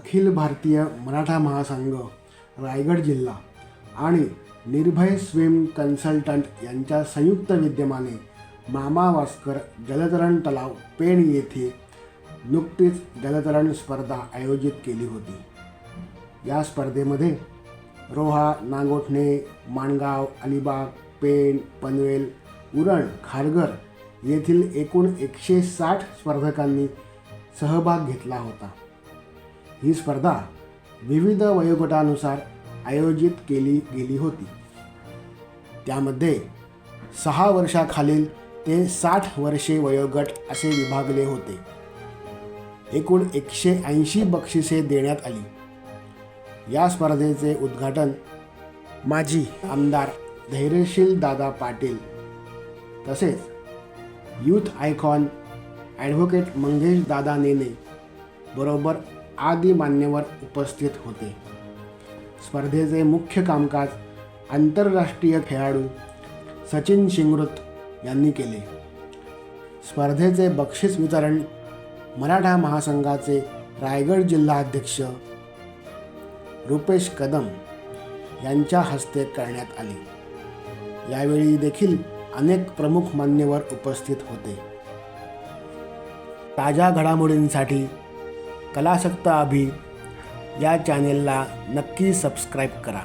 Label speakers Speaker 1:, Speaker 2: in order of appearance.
Speaker 1: अखिल भारतीय मराठा महासंघ रायगड जिल्हा आणि निर्भय स्विम कन्सल्टंट यांच्या संयुक्त विद्यमाने मामा वास्कर जलतरण तलाव पेण येथे नुकतीच जलतरण स्पर्धा आयोजित केली होती. या स्पर्धेमध्ये रोहा नागोठणे माणगाव अलिबाग पेण पनवेल उरण खारघर येथील एकूण एकशे साठ स्पर्धकांनी सहभाग घेतला होता. ही स्पर्धा विविध वयोगटानुसार आयोजित केली गेली होती. त्यामध्ये सहा वर्षाखालील ते साठ वर्षे वयोगट असे विभागले होते. एकूण एकशे ऐंशी बक्षिसे देण्यात आली. या स्पर्धेचे उद्घाटन माजी आमदार धैर्यशील दादा पाटील तसेच यूथ आयकॉन ॲडव्होकेट मंगेश दादा नेने बरोबर आदी मान्यवर उपस्थित होते. स्पर्धेचे मुख्य कामकाज आंतरराष्ट्रीय खेळाडू सचिन शिंगरुत यांनी केले. स्पर्धेचे बक्षीस वितरण मराठा महासंघाचे रायगड जिल्हाध्यक्ष रुपेश कदम यांच्या हस्ते करण्यात आले. यावेळी देखील अनेक प्रमुख मान्यवर उपस्थित होते. ताज्या घडामोडींसाठी कलासक्त अभि या चॅनेलला नक्की सबस्क्राईब करा.